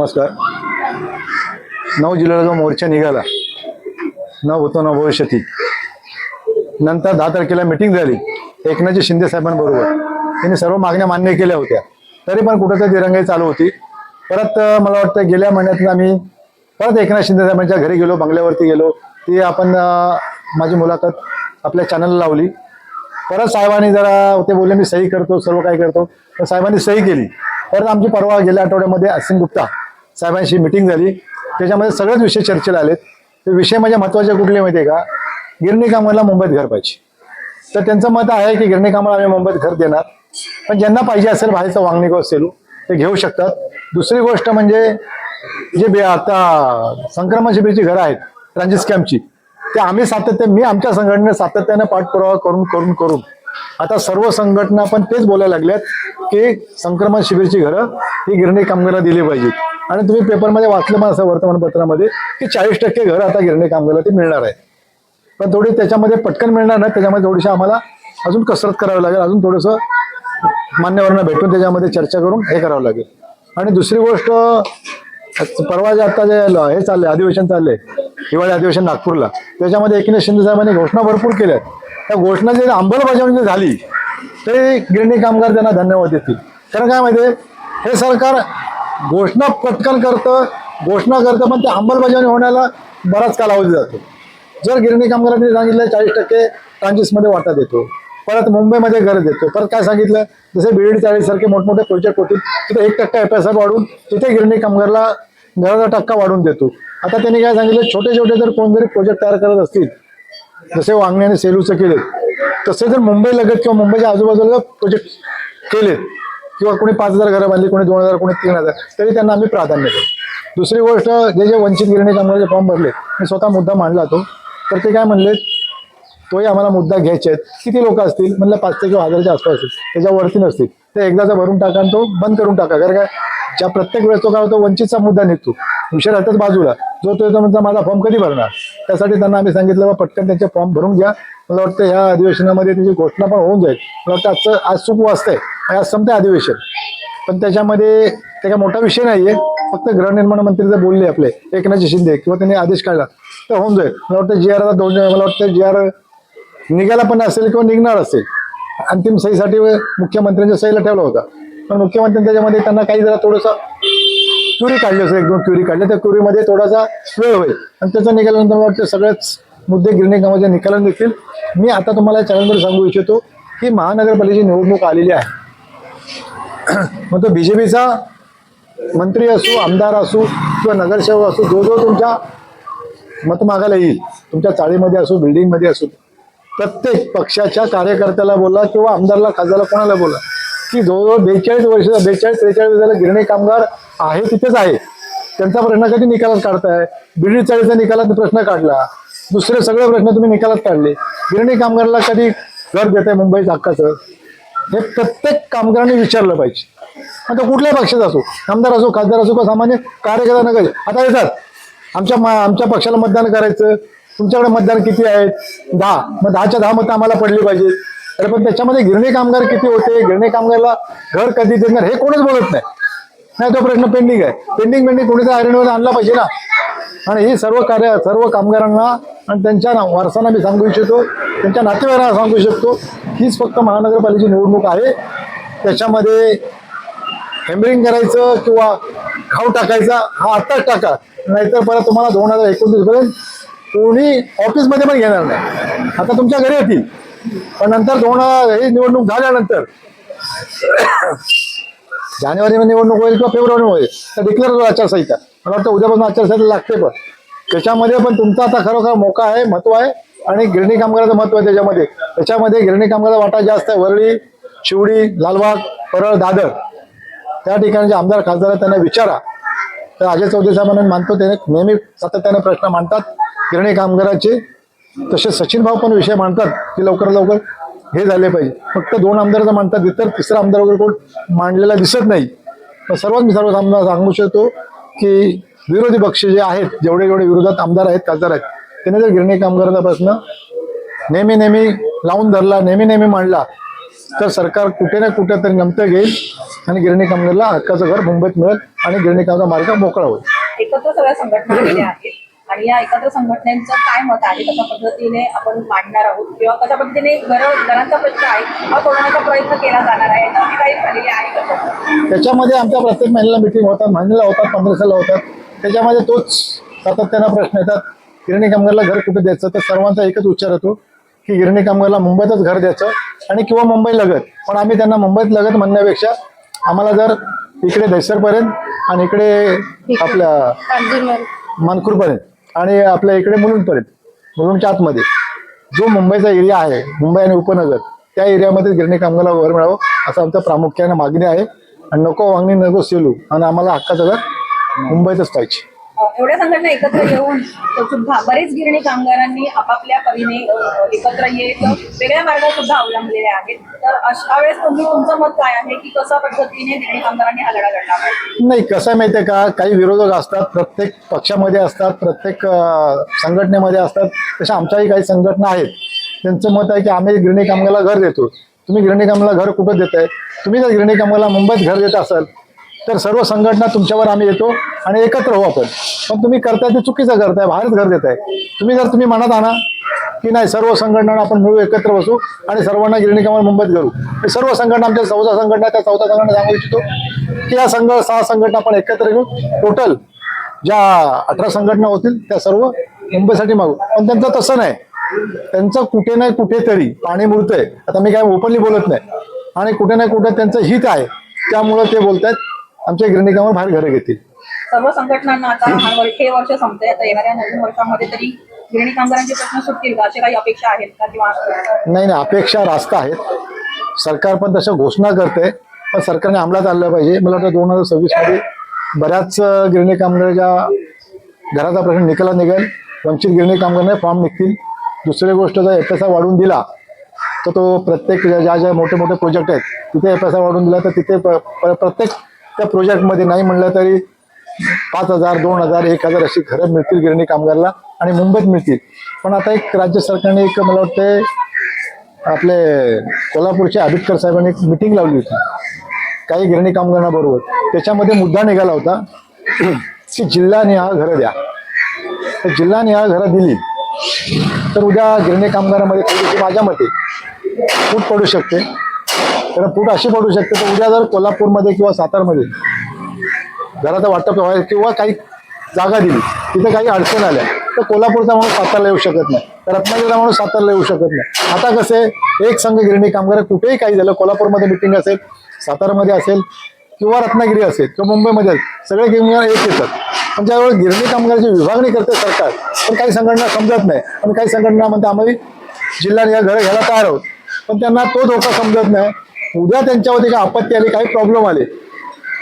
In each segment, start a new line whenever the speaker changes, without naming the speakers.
नमस्कार. नऊ जिल्ह्याला जो मोर्चा निघाला न होतो न भविष्यती नंतर दहा तारखेला मिटिंग झाली. एकनाथजी शिंदे साहेबांबरोबर. त्यांनी सर्व मागण्या मान्य केल्या होत्या. तरी पण कुठंतरी दिरंगाई चालू होती. परत मला वाटतं गेल्या महिन्यात आम्ही परत एकनाथ शिंदे साहेबांच्या घरी गेलो बंगल्यावरती गेलो. ती आपण माझी मुलाखत आपल्या चॅनलला लावली. परत साहेबांनी जरा ते बोलले मी सही करतो सर्व काही करतो. तर साहेबांनी सही केली. परत आमची परवा गेल्या आठवड्यामध्ये असिन गुप्ता साहेबांशी मिटिंग झाली. त्याच्यामध्ये सगळेच विषय चर्चेला आलेत. ते विषय म्हणजे महत्त्वाचे कुठले माहिती आहे का? गिरणी कामाला मुंबईत घर पाहिजे. तर त्यांचं मत आहे की गिरणी कामाला आम्ही मुंबईत घर देणार. पण ज्यांना पाहिजे असेल बाहेरचा वांगणिक असेल ते घेऊ शकतात. दुसरी गोष्ट म्हणजे जे बे- आता संक्रमण शिबिरची घरं आहेत ट्रान्झिस कॅम्पची ते आम्ही सातत्य मी आमच्या संघटनेने सातत्याने पाठपुरावा करून करून करून. आता सर्व संघटना पण तेच बोलायला लागल्यात की संक्रमण शिबिरची घरं ही गिरणी कामगारांना दिली पाहिजेत. आणि तुम्ही पेपरमध्ये वाचलं मग असं वर्तमानपत्रामध्ये की चाळीस टक्के घरं आता गिरणी कामगारला ते मिळणार आहे. पण थोडी त्याच्यामध्ये पटकन मिळणार नाही त्याच्यामध्ये थोडीशी आम्हाला अजून कसरत करावी लागेल अजून थोडंसं मान्यवरांना भेटून त्याच्यामध्ये चर्चा करून हे करावं लागेल. आणि दुसरी गोष्ट परवा जे आता जे हे चाललंय अधिवेशन चाललंय हिवाळी अधिवेशन नागपूरला त्याच्यामध्ये एकनाथ शिंदे साहेबांनी घोषणा भरपूर केल्या त्या घोषणा जे अंमलबजावणी जी झाली ते गिरणी कामगार त्यांना धन्यवाद देतील. कारण काय माहितीये हे सरकार घोषणा पटकन करतं घोषणा करतं पण ते अंमलबजावणी होण्याला बराच कालावधी जातो. जर गिरणी कामगारांनी सांगितलं चाळीस टक्के ट्रान्झिसमध्ये वाटा देतो. परत मुंबईमध्ये घर देतो. परत काय सांगितलं? जसे बीड चाळीस सारखे मोठमोठे प्रोजेक्ट होतील तिथे एक टक्का एफ एस आर वाढून तिथे गिरणी कामगारला घराचा टक्का वाढून देतो. आता त्यांनी काय सांगितलं? छोटे छोटे जर कोण जरी प्रोजेक्ट तयार करत असतील जसे वांगणी आणि सेलूचं केले तसे जर मुंबई लगत किंवा मुंबईच्या आजूबाजूला प्रोजेक्ट केलेत किंवा कोणी पाच हजार घरं बांधली कोणी दोन हजार कोणी तीन हजार तरी त्यांना आम्ही प्राधान्य देतो. दुसरी गोष्ट जे जे वंचित गिरणी कामगारचे फॉर्म भरले मी स्वतः मुद्दा मांडला तो. तर ते काय म्हणले तोही आम्हाला मुद्दा घ्यायचे आहेत. किती लोक असतील? म्हणलं पाचशे किंवा हजारच्या आसपास असतील. त्याच्यावरती नसतील. ते एकदाचा भरून टाका आणि तो बंद करून टाका. कारण काय ज्या प्रत्येक वेळेस तो काय होतो वंचितचा मुद्दा निघतो. विषय राहतात बाजूला. जो तो येतो म्हणजे माझा फॉर्म कधी भरणार? त्यासाठी त्यांना आम्ही सांगितलं बा पटकन त्यांचे फॉर्म भरून घ्या. मला वाटतं ह्या अधिवेशनामध्ये त्याची घोषणा पण होऊन जाईल. मला वाटतं आजचं आज चूक वाचतंय आणि आज अधिवेशन. पण त्याच्यामध्ये ते काय मोठा विषय नाहीये. फक्त गृहनिर्माण मंत्री जर बोलले आपले एकनाथ शिंदे किंवा त्यांनी आदेश काढला तर होऊन जाईल. मला वाटतं जी आर दोन मला वाटतं जी आर निघायला पण असेल किंवा निघणार असेल. अंतिम सहीसाठी मुख्यमंत्र्यांच्या सहीला ठेवला होता. पण मुख्यमंत्र्यांनी त्याच्यामध्ये त्यांना काही जरा थोडंसं क्युरी काढली असेल एक दोन क्युरी काढल्या त्या क्युरीमध्ये थोडासा वेळ होईल. आणि त्याचा निघाल्यानंतर मला वाटतं सगळेच मुद्दे गिरणी कामाच्या निकालात देखील मी आता तुम्हाला चॅनलवर सांगू इच्छितो की महानगरपालिकेची निवडणूक आलेली आहे. मग तो बीजेपीचा मंत्री असो आमदार असो किंवा नगरसेवक असो जो जो तुमच्या मत मागायला येईल तुमच्या चाळीमध्ये असो बिल्डिंगमध्ये असो प्रत्येक पक्षाच्या कार्यकर्त्याला बोला किंवा आमदारला खासदारला कोणाला बोला की जवळजवळ बेचाळीस वर्ष बेचाळीस त्रेचाळीस वर्षाला गिरणी कामगार आहे तिथेच आहे. त्यांचा प्रश्न कधी निकालात काढताय बिडी चाळीचा निकालात प्रश्न काढला दुसरे सगळे प्रश्न तुम्ही निकालात काढले. गिरणी कामगारला कधी घर देत आहे मुंबईत हक्काचं? हे प्रत्येक कामगारांनी विचारलं पाहिजे. आता कुठल्याही पक्षाचा असो आमदार असो खासदार असो का सामान्य कार्यकर्ता नका आता येतात. आमच्या मा- आमच्या पक्षाला मतदान करायचं. तुमच्याकडे मतदान किती आहेत? दहा. मग दहाच्या दहा मतं आम्हाला पडली पाहिजे. अरे पण त्याच्यामध्ये गिरणी कामगार किती होते? गिरणी कामगारला घर कधी देणार? हे कोणीच बोलत नाही. नाही तो प्रश्न पेंडिंग आहे. पेंडिंग पेंडिंग कोणीतरी आयरणीमध्ये आणला पाहिजे ना. आणि ही सर्व कार्य सर्व कामगारांना आणि त्यांच्या ना- वारसांना मी सांगू इच्छितो. त्यांच्या नातेवाईकांना सांगू शकतो हीच फक्त महानगरपालिकेची निवडणूक आहे. त्याच्यामध्ये हेमरिंग करायचं किंवा खाऊ टाकायचा हा आत्ताच टाका. नाहीतर परत तुम्हाला दोन हजार एकोणतीस पर्यंत कोणी ऑफिसमध्ये पण घेणार नाही. आता तुमच्या घरी येतील. पण नंतर दोन ही निवडणूक झाल्यानंतर जानेवारीमध्ये निवडणूक होईल किंवा फेब्रुवारी होईल तर डिक्लेअर होईल आचारसंहिता. मला वाटतं उद्यापासून आचारसंहिता लागते पण. त्याच्यामध्ये पण तुमचा आता खरोखर मोका आहे महत्त्व आहे आणि गिरणी कामगाराचं महत्त्व आहे त्याच्यामध्ये. त्याच्यामध्ये गिरणी कामगाराचा वाटा जास्त आहे. वरळी शिवडी लालबाग परळ दादर. त्या ठिकाणी जे आमदार खासदार आहेत त्यांना विचारा. तर अजय चौधरी साहेबांना मानतो त्याने नेहमी सातत्याने प्रश्न मांडतात. गिरणी कामगाराचे तसे सचिन भाऊ पण विषय मांडतात की लवकर लवकर हे झाले पाहिजे. फक्त दोन आमदार जर मांडतात इतर तिसरा आमदार वगैरे कोण मांडलेला दिसत नाही. पण सर्वात मी सर्व आमदार सांगू शकतो की विरोधी पक्ष जे आहेत जेवढे जेवढे विरोधात आमदार आहेत खासदार आहेत त्यांनी जर गिरणी कामगाराचा प्रश्न नेहमी नेहमी लावून धरला नेहमी नेहमी मांडला तर सरकार कुठे ना कुठे तरी नमतं घेईल आणि गिरणी कामगारला हक्काचं घर मुंबईत मिळेल आणि गिरणी कामगार मार्ग मोकळा होईल.
एकत्र सगळ्या संघटना आणि या एकत्र संघटनेचं काय मत आहे? कशा पद्धतीने आपण मांडणार आहोत? किंवा कशा पद्धतीने घर घरांचा प्रश्न आहे हा सोडवण्याचा प्रयत्न केला जाणार आहे? याची काही झालेली आहे का
त्याच्यामध्ये आमच्या प्रत्येक महिन्याला मिटिंग होतात महिन्याला होतात पंधराशेला होतात. त्याच्यामध्ये तोच सातत्यानं प्रश्न येतात. गिरणी कामगारला घर कुठे द्यायचं? तर सर्वांचा एकच उच्चार होतो की गिरणी कामगारला मुंबईतच घर द्यायचं आणि किंवा मुंबई लगत. पण आम्ही त्यांना मुंबईत लगत म्हणण्यापेक्षा आम्हाला जर इकडे दहिसरपर्यंत आणि इकडे आपल्या मानपूरपर्यंत आणि आपल्या इकडे मुलुंडपर्यंत मुलुंडच्या आतमध्ये. जो मुंबईचा एरिया आहे मुंबई आणि उपनगर त्या एरियामध्ये गिरणी कामगारला वर मिळावं असं आमचं प्रामुख्याने मागणी आहे. आणि नको वागणी नको सेलू आणि आम्हाला हक्काचं घर मुंबईतच पाहिजे.
एवढ्या संघटना एकत्र येऊन सुद्धा बरेच गिरणी कामगारांनी आपापल्या परीने एकत्र येत वेगळ्या मार्ग सुद्धा अवलंबलेले आहेत. तर अशा वेळेस तुम्ही तुमचं मत काय आहे की कशा पद्धतीने गिरणी कामगारांनी हा लढा लढला?
नाही कसं माहितीये का काही विरोधक असतात प्रत्येक पक्षामध्ये असतात प्रत्येक संघटनेमध्ये असतात तशा आमच्याही काही संघटना आहेत. त्यांचं मत आहे की आम्ही गिरणी कामगाराला घर देतो. तुम्ही गिरणी कामाला घर कुठं देत आहे तुम्ही जर गिरणी कामाला मुंबईत घर देत असाल तर सर्व संघटना तुमच्यावर आम्ही येतो आणि एकत्र होऊ आपण. पण तुम्ही करताय ते चुकीचं करताय भारत घर आहे तुम्ही जर तुम्ही म्हणत आणा की नाही सर्व संघटना आपण मिळू एकत्र बसू आणि सर्वांना गिरणी कामगार मुंबईत करू. हे सर्व संघटना आमच्या चौदा संघटना त्या चौदा संघटना सांगू इच्छितो की या संघ सहा संघटना आपण एकत्र घेऊ टोटल ज्या अठरा संघटना होतील त्या सर्व मुंबईसाठी मागू. पण त्यांचं तसं नाही. त्यांचं कुठे नाही कुठेतरी पाणी मुरतंय. आता मी काय ओपनली बोलत नाही. आणि कुठे नाही कुठे त्यांचं हित आहे. त्यामुळं ते बोलत आहेत आमच्या गिरणी कामावर बाहेर घरं घेतील.
सर्व संघटनांना आता हा वर्ष हे संपतंय. आता येणाऱ्या नवीन वर्षामध्ये तरी गिरणी कामगारांचे प्रश्न सुटतील का? असे काही अपेक्षा आहेत का किंवा
नाही नाही अपेक्षा रास्त आहेत. सरकार पण तशा घोषणा करते पण सरकारने अंमलात आणलं पाहिजे. मला वाटतं दोन हजार सव्वीसमध्ये बऱ्याच गिरणी कामगाराच्या घराचा प्रश्न निकाला निघेल. वंचित गिरणी कामगारांना फॉर्म निघतील. दुसरी गोष्ट जर एफ एस आय वाढवून दिला तर तो प्रत्येक ज्या ज्या मोठे मोठे प्रोजेक्ट आहेत तिथे एफ एस आय वाढवून दिला तर तिथे प्रत्येक त्या प्रोजेक्टमध्ये नाही म्हणलं तरी पाच हजार दोन हजार एक हजार अशी घरं मिळतील गिरणी कामगारला आणि मुंबईत मिळतील. पण आता एक राज्य सरकारने एक मला वाटतं आपले कोल्हापूरच्या आबिटकर साहेबांनी एक मिटिंग लावली होती. काही गिरणी कामगारांबरोबर त्याच्यामध्ये मुद्दा निघाला होता की जिल्हा निहाळ घरं द्या. तर जिल्हा निहाळ घरं दिली तर उद्या गिरणी कामगारामध्ये थोडीशी माझ्या मते फूट पडू शकते. तर फूट अशी पडू शकते तर उद्या जर कोल्हापूरमध्ये किंवा सातारमध्ये घराचं वाटप व्हायला किंवा काही जागा दिली तिथे काही अडचण आल्या तर कोल्हापूरचा माणूस सातारला येऊ शकत नाही. तर रत्नागिरीचा माणूस सातारला येऊ शकत नाही. आता कसं आहे एक संघ गिरणी कामगार कुठेही काही झालं कोल्हापूरमध्ये मिटिंग असेल सातारामध्ये असेल किंवा रत्नागिरी असेल किंवा मुंबईमध्ये असेल, सगळे कामगार एक येतात. पण ज्यावेळेस गिरणी कामगाराची विभागणी करते सरकार पण काही संघटना समजत नाही. पण काही संघटना म्हणते आम्ही जिल्ह्याने या घरं घ्यायला तयार आहोत. पण त्यांना तो धोका समजत नाही. उद्या त्यांच्यावरती काही आपत्ती आली काही प्रॉब्लेम आले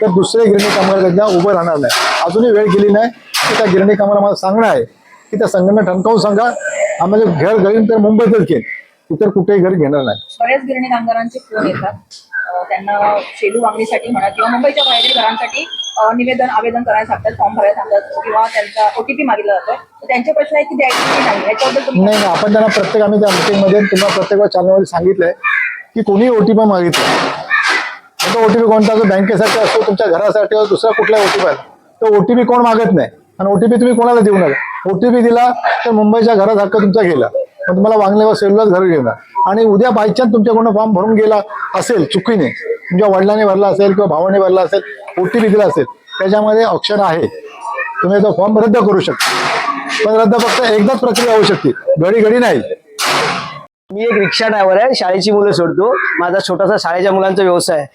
तर दुसरे गिरणी कामगार त्यांच्या उभं राहणार नाही. अजूनही वेळ गेली नाही की त्या गिरणी कामगार मला सांगणं आहे की त्या संघटना ठणकावून सांगा. आम्हाला घर घेईन तर मुंबईतच घेईन इतर कुठेही घर घेणार नाही.
बऱ्याच गिरणी कामगारांचे फोन येतात. त्यांना शेलू वागणीसाठी म्हणा किंवा मुंबईच्या बाहेरील घरांसाठी निवेदन आवेदन करायला सांगतात फॉर्म भरायला सांगतात किंवा त्यांचा ओटीपी मागितला जातो तर त्यांचे प्रश्न आहे की द्यायचे नाही? याच्याबद्दल
नाही आपण त्यांना प्रत्येक आम्ही त्या मिटिंगमध्ये तुम्हाला प्रत्येक चॅनलमध्ये सांगितलंय. की कोणी ओटीपी मागितला. तो ओटीपी कोणता जो बँकेसाठी असतो तुमच्या घरासाठी असतो दुसरा कुठला ओटीपी आहे तो ओटीपी कोण मागत नाही. आणि ओटीपी तुम्ही कोणाला देऊ नका? ओटीपी दिला तर मुंबईच्या घरात हक्क तुमचा गेला. पण तुम्हाला वांगल्यावर सेल्युलर घर घेणार. आणि उद्या बायचान्स तुमच्याकडून फॉर्म भरून गेला असेल चुकीने तुमच्या वडिलांनी भरला असेल किंवा भावाने भरला असेल ओटीपी दिला असेल त्याच्यामध्ये ऑप्शन आहे. तुम्ही तो फॉर्म रद्द करू शकता. पण रद्द फक्त एकदाच प्रक्रिया होऊ शकते. घडी घडी नाही.
मी एक रिक्षा ड्रायव्हर आहे शाळेची मुलं सोडतो. माझा छोटासा शाळेच्या मुलांचा व्यवसाय आहे.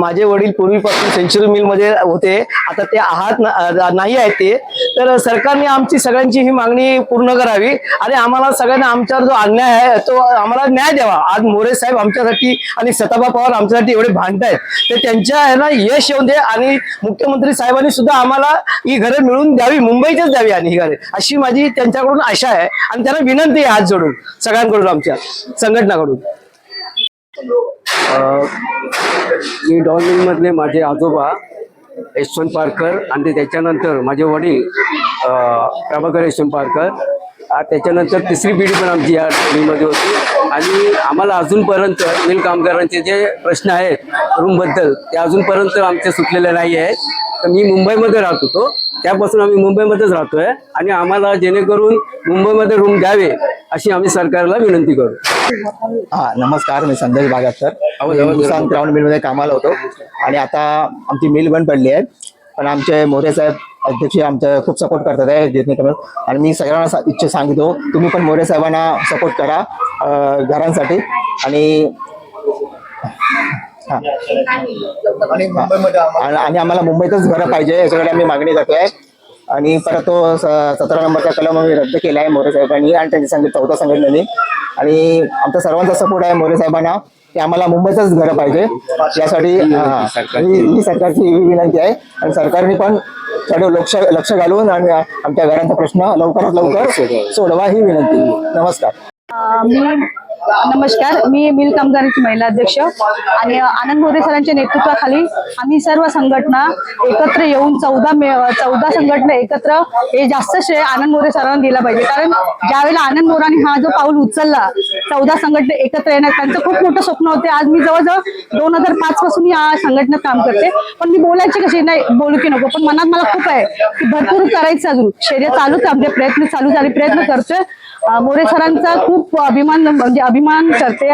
माझे वडील पूर्वीपासून सेंचुरी मिलमध्ये होते. आता ते आहात नाही आहेत ते. तर सरकारने आमची सगळ्यांची ही मागणी पूर्ण करावी. आणि आम्हाला सगळ्यांना आमच्यावर जो अन्याय आहे तो आम्हाला न्याय द्यावा. आज मोरे साहेब आमच्यासाठी आणि सताबा पवार आमच्यासाठी एवढे भांडत आहेत तर त्यांच्या ह्याला यश येऊन दे आणि मुख्यमंत्री साहेबांनी सुद्धा आम्हाला ही घरं मिळून द्यावी. मुंबईच्याच द्यावी आणि ही घरे. अशी माझी त्यांच्याकडून आशा आहे. आणि त्यांना विनंती आहे हात जोडून. सगळ्यांकडून आमच्या. संघटनाकडून?
मी डॉन मधले माझे आजोबा यशवंत पारकर आणि त्याच्यानंतर माझे वडील प्रभाकर यशवंत पारकर त्याच्यानंतर तिसरी पिढी पण आमची या मिलमध्ये होती. आणि आम्हाला अजूनपर्यंत मिल कामगारांचे जे प्रश्न आहेत रूमबद्दल ते अजूनपर्यंत आमचे सुटलेले नाही आहेत. तर मी मुंबईमध्ये राहत होतो. त्यापासून आम्ही मुंबईमध्येच राहतोय. आणि आम्हाला जेणेकरून मुंबईमध्ये रूम द्यावे अशी आम्ही सरकारला विनंती करू.
हा नमस्कार. मी संदेश बागातर हिंदुस्थान ग्राउंड मिलमध्ये कामाला होतो. आणि आता आमची मिल बंद पडली आहे. पण आमचे मोरे साहेब अध्यक्ष आमचे खूप सपोर्ट करतात आहे आणि मी सगळ्यांना इच्छा सांगतो तुम्ही पण मोरे साहेबांना सपोर्ट करा घरांसाठी. आणि हा. आणि आणि आम्हाला मुंबईतच घरं पाहिजे याच्याकडे आम्ही मागणी करतोय. आणि परत तो सतरा नंबरचा कलम आम्ही रद्द केला आहे मोरे साहेबांनी आणि त्यांच्या संघ चौथा संघटनेने आणि आमचा सर्वांचा सपोर्ट आहे मोरे साहेबांना की आम्हाला मुंबईतच घरं पाहिजे. यासाठी हा, सरकारची ही विनंती आहे. आणि सरकारने पण थोडं लक्ष लक्ष घालून आणि आमच्या घरांचा प्रश्न लवकरात लवकर सोडवा ही विनंती. नमस्कार.
नमस्कार मी मिल कामगारांची महिला अध्यक्ष आणि आनंद मोरे सरांच्या नेतृत्वाखाली आम्ही सर्व संघटना एकत्र येऊन चौदा मे चौदा संघटना एकत्र हे जास्त श्रेय आनंद मोरे सरांना दिला पाहिजे. कारण ज्यावेळेला आनंद मोराने हा जो पाऊल उचलला चौदा संघटना एकत्र येणार त्यांचं खूप मोठं स्वप्न होते. आज मी जवळजवळ दोन हजार पाच पासून या संघटनेत काम करते. पण मी बोलायचे कसे नाही बोलू की नको. पण मनात मला खूप आहे की भरपूर करायचं अजून. शरीर चालूच आहे आमचे प्रयत्न चालू झाले प्रयत्न करतोय. मोरे सरांचा खूप अभिमान म्हणजे अभिमान करते.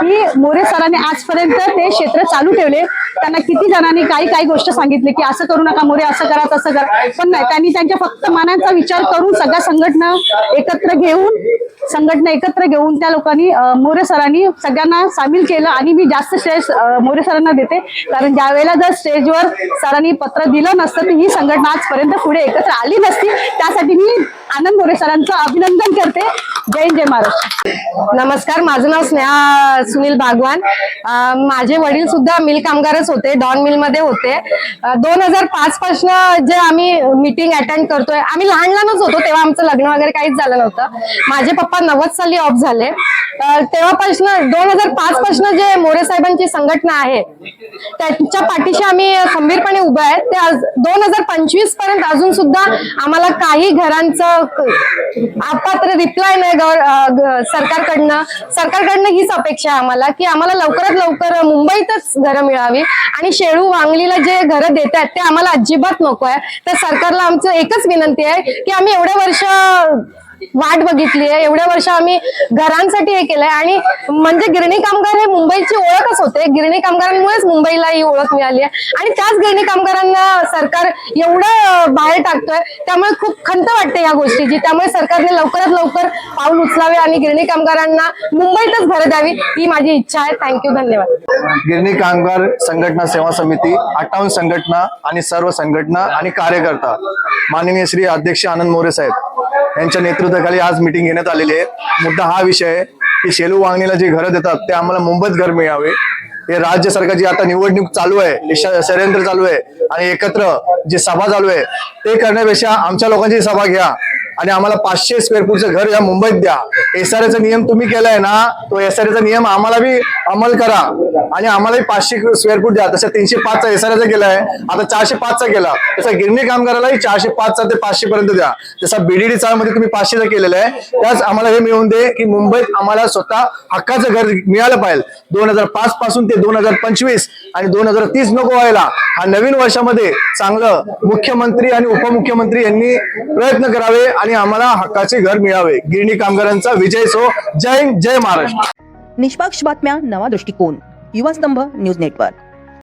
की मोरे सरांनी आजपर्यंत ते क्षेत्र चालू ठेवले. त्यांना किती जणांनी काही काही गोष्ट सांगितली की असं करू नका मोरे असं करा तसं करा. पण नाही त्यांनी त्यांच्या फक्त मानांचा विचार करून सगळ्या संघटना एकत्र घेऊन संघटना एकत्र घेऊन त्या लोकांनी मोरे सरांनी सगळ्यांना सामील केलं आणि मी जास्त श्रेय मोरे सरांना देते. कारण ज्या वेळेला जर स्टेजवर सरांनी पत्र दिलं नसतं तर ही संघटना आजपर्यंत पुढे एकत्र आली नसती. त्यासाठी मी आनंद मोरे सरांचं अभिनंदन करते. जय हिंद, जय महाराष्ट्र.
नमस्कार माझं नाव स्नेहा सुनील भागवान माझे वडील सुद्धा मिल कामगारच होते डॉन मिलमध्ये होते दोन हजार पाच पासून जे आम्ही मीटिंग अटेंड करतोय आम्ही लहान लहानच होतो तेव्हा आमचं लग्न वगैरे काहीच झालं नव्हतं. माझे पप्पा नव्वद साली ऑफ झाले. तेव्हापासून दोन हजार पाच पासून जे मोरे साहेबांची संघटना आहे त्यांच्या पाठीशी आम्ही खंबीरपणे उभं आहे. ते आज दोन हजार पंचवीसपर्यंत अजून सुद्धा आम्हाला काही घरांचं क- अपात्र रिप्लाय नाही सरकारकडनं सरकारकडनं हीच अपेक्षा आहे आम्हाला की आम्हाला लवकरात लवकर मुंबईतच घरं मिळावी. आणि शेळू वांगलीला जे घरं देत आहेत ते आम्हाला अजिबात नको आहे. तर सरकारला आमचं एकच विनंती आहे की आम्ही एवढ्या वर्ष वाट बघितली आहे एवढ्या वर्ष आम्ही घरांसाठी हे केलंय. आणि म्हणजे गिरणी कामगार हे मुंबईची ओळखच होते. गिरणी कामगारांमुळेच मुंबईला ही ओळख मिळाली आहे. आणि त्याच गिरणी कामगारांना सरकार एवढं बाहेर टाकतोय त्यामुळे खूप खंत वाटते या गोष्टीची. त्यामुळे सरकारने लवकरात लवकर पाऊल उचलावे आणि गिरणी कामगारांना मुंबईतच भर द्यावी ही माझी इच्छा आहे. थँक्यू धन्यवाद.
गिरणी कामगार संघटना सेवा समिती अठ्ठावन्न संघटना आणि सर्व संघटना आणि कार्यकर्ता. माननीय श्री अध्यक्ष आनंद मोरे साहेब यांच्या नेतृत्वाखाली आज मिटिंग घेण्यात आलेली आहे. मुद्दा हा विषय आहे की शेलू वांगणीला जे घरं देतात ते आम्हाला मुंबईत घर मिळावे. हे राज्य सरकारची आता निवडणूक चालू आहे षडयंत्र चालू आहे आणि एकत्र जी सभा चालू आहे ते करण्यापेक्षा आमच्या लोकांची सभा घ्या. आणि आम्हाला पाचशे स्क्वेअर फूटचं घर या मुंबईत द्या. एसआरएचा नियम तुम्ही केलाय ना तो एसआरएचा नियम आम्हाला बी अंमल करा. आणि आम्हालाही पाचशे स्क्वेअर फूट द्या. तसं तीनशे पाचचा एसआरएचा केलाय. आता चारशे पाचचा केला. तसा गिरणी कामगारालाही चारशे पाचचा ते पाचशे पर्यंत द्या. जसा बीडीडी मध्ये तुम्ही पाचशेचा केलेला आहे त्याच आम्हाला हे मिळवून दे की मुंबईत आम्हाला स्वतः हक्काचं घर मिळालं पाहिजे. दोन हजार पाच पासून ते दोन हजार पंचवीस आणि दोन हजार तीस नको व्हायला. हा नवीन वर्षामध्ये चांगलं मुख्यमंत्री आणि उपमुख्यमंत्री यांनी प्रयत्न करावे आणि आम्हाला हक्काचे घर मिळावे. गिरणी कामगारांचा विजय सो जय जय महाराष्ट्र.
निष्पक्ष बातम्या नवा दृष्टिकोन. युवा स्तंभ न्यूज नेटवर्क.